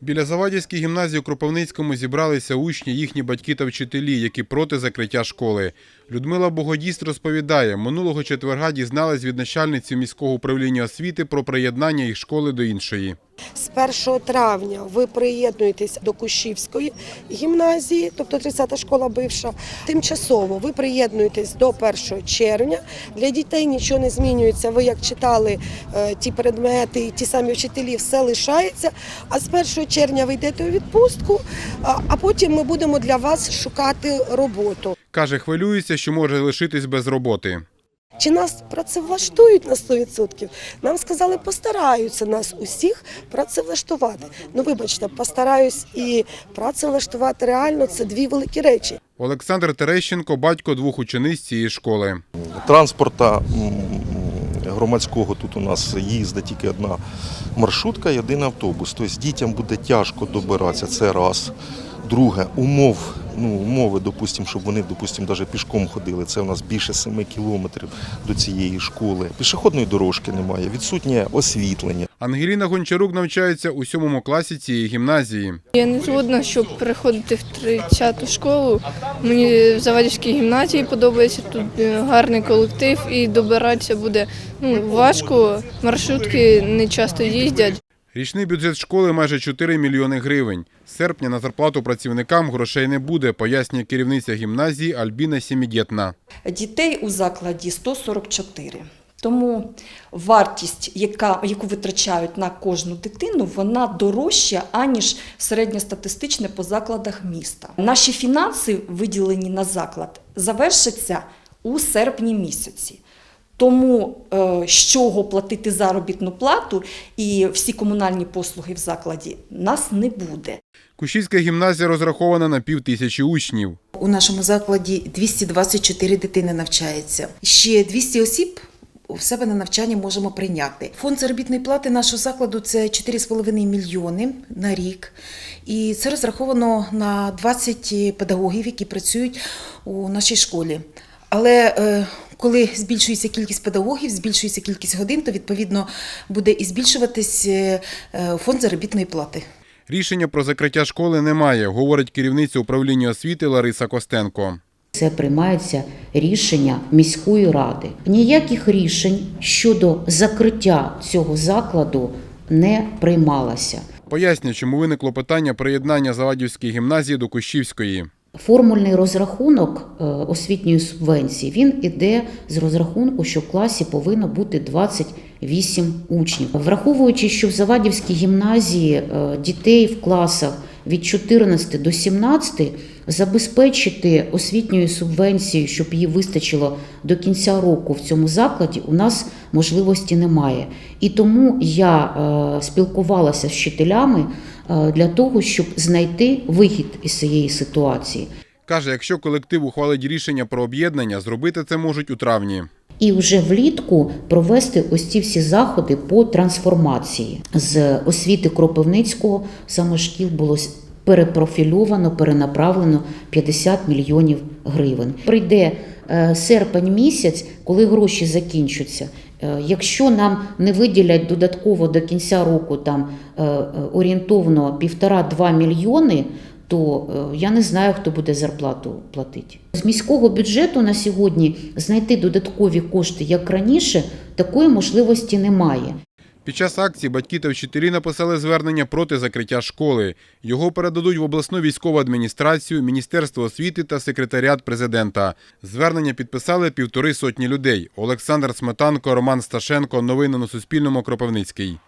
Біля Завадівської гімназії у Кропивницькому зібралися учні, їхні батьки та вчителі, які проти закриття школи. Людмила Богодіст розповідає, минулого четверга дізналась від начальниці міського управління освіти про приєднання їх школи до іншої. З 1 травня ви приєднуєтесь до Кущівської гімназії, тобто 30-та школа бивша. Тимчасово ви приєднуєтесь до 1 червня. Для дітей нічого не змінюється. Ви як читали е, ті предмети, ті самі вчителі, все лишається. А з 1 червня ви йдете у відпустку, а потім ми будемо для вас шукати роботу. Каже, хвилюється, що може лишитись без роботи. Чи нас працевлаштують на 100%? Нам сказали, постараються нас усіх працевлаштувати. Ну, вибачте, постараюсь і працевлаштувати реально це дві великі речі. Олександр Терещенко – батько двох учениць цієї школи. Транспорта громадського тут у нас їздить тільки одна маршрутка і один автобус. Тобто дітям буде тяжко добиратися, це раз. Друге, умов, ну, умови, допустим, щоб вони, допустим, навіть пішком ходили. Це у нас більше 7 кілометрів до цієї школи. Пішохідної дорожки немає, відсутнє освітлення. Ангеліна Гончарук навчається у сьомому класі цієї гімназії. Я не згодна, щоб приходити в 30-ту школу. Мені в Завадівській гімназії подобається тут е, гарний колектив і добиратися буде ну, важко. Маршрутки не часто їздять. Річний бюджет школи майже 4 мільйони гривень. З серпня на зарплату працівникам грошей не буде, пояснює керівниця гімназії Альбіна Сімідєтна. Дітей у закладі 144. Тому вартість, яка, яку витрачають на кожну дитину, вона дорожча, аніж середньостатистичне по закладах міста. Наші фінанси, виділені на заклад, завершаться у серпні місяці. Тому е, з чого платити заробітну плату і всі комунальні послуги в закладі нас не буде. Кущівська гімназія розрахована на пів тисячі учнів. У нашому закладі 224 дитини навчається. Ще 200 осіб в себе на навчання можемо прийняти. Фонд заробітної плати нашого закладу це 4,5 мільйони на рік. І це розраховано на 20 педагогів, які працюють у нашій школі. Але е, коли збільшується кількість педагогів, збільшується кількість годин, то відповідно буде і збільшуватись е, е, фонд заробітної плати. Рішення про закриття школи немає, говорить керівниця управління освіти Лариса Костенко. Це приймаються рішення міської ради. Ніяких рішень щодо закриття цього закладу не приймалося. Пояснює, чому виникло питання приєднання Завадівської гімназії до Кущівської. Формульний розрахунок е, освітньої субвенції він іде з розрахунку, що в класі повинно бути 28 учнів. Враховуючи, що в Завадівській гімназії е, дітей в класах від 14 до 17 забезпечити освітньою субвенцією, щоб її вистачило до кінця року в цьому закладі, у нас можливості немає. І тому я е, спілкувалася з вчителями е, для того, щоб знайти вихід із цієї ситуації. Каже, якщо колектив ухвалить рішення про об'єднання, зробити це можуть у травні. І вже влітку провести ось ці всі заходи по трансформації з освіти Кропивницького саме було перепрофільовано, перенаправлено 50 мільйонів гривень. Прийде е, серпень місяць, коли гроші закінчаться. Е, Якщо нам не виділять додатково до кінця року там е, орієнтовно півтора-два мільйони, то е, я не знаю, хто буде зарплату платити. З міського бюджету на сьогодні знайти додаткові кошти, як раніше, такої можливості немає. Під час акції батьки та вчителі написали звернення проти закриття школи. Його передадуть в обласну військову адміністрацію, Міністерство освіти та секретаріат президента. Звернення підписали півтори сотні людей. Олександр Сметанко, Роман Сташенко. Новини на Суспільному. Кропивницький.